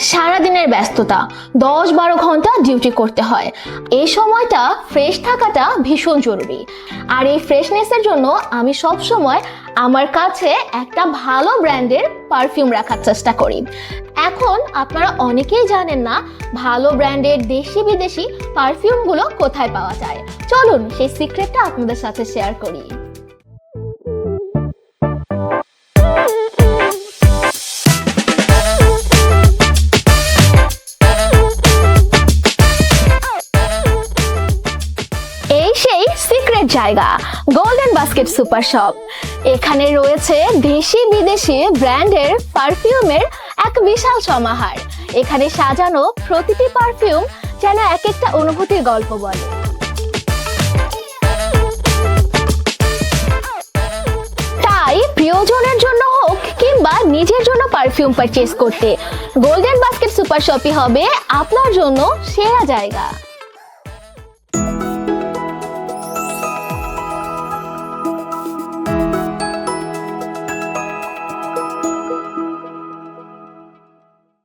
সারাদিনের ব্যস্ততা, দশ বারো ঘণ্টা ডিউটি করতে হয়। এই সময়টা ফ্রেশ থাকাটা ভীষণ জরুরি। আর এই ফ্রেশনেসের জন্য আমি সব সময় আমার কাছে একটা ভালো ব্র্যান্ডের পারফিউম রাখার চেষ্টা করি। এখন আপনারা অনেকেই জানেন না ভালো ব্র্যান্ডের দেশি বিদেশি পারফিউমগুলো কোথায় পাওয়া যায়। চলুন সেই সিক্রেটটা আপনাদের সাথে শেয়ার করি। সেই সিক্রেট জায়গা গোল্ডেন বাস্কেট সুপার শপ এখানে রয়েছে দেশি বিদেশি ব্র্যান্ডের পারফিউমের এক বিশাল সমাহার। এখানে সাজানো প্রতিটি পারফিউম যেন এক একটা অনুভূতির গল্প বলে। তাই প্রিয়জনের জন্য হোক কিংবা নিজের জন্য পারফিউম পারচেজ করতে গোল্ডেন বাস্কেট সুপার শপই হবে আপনার জন্য সেরা জায়গা।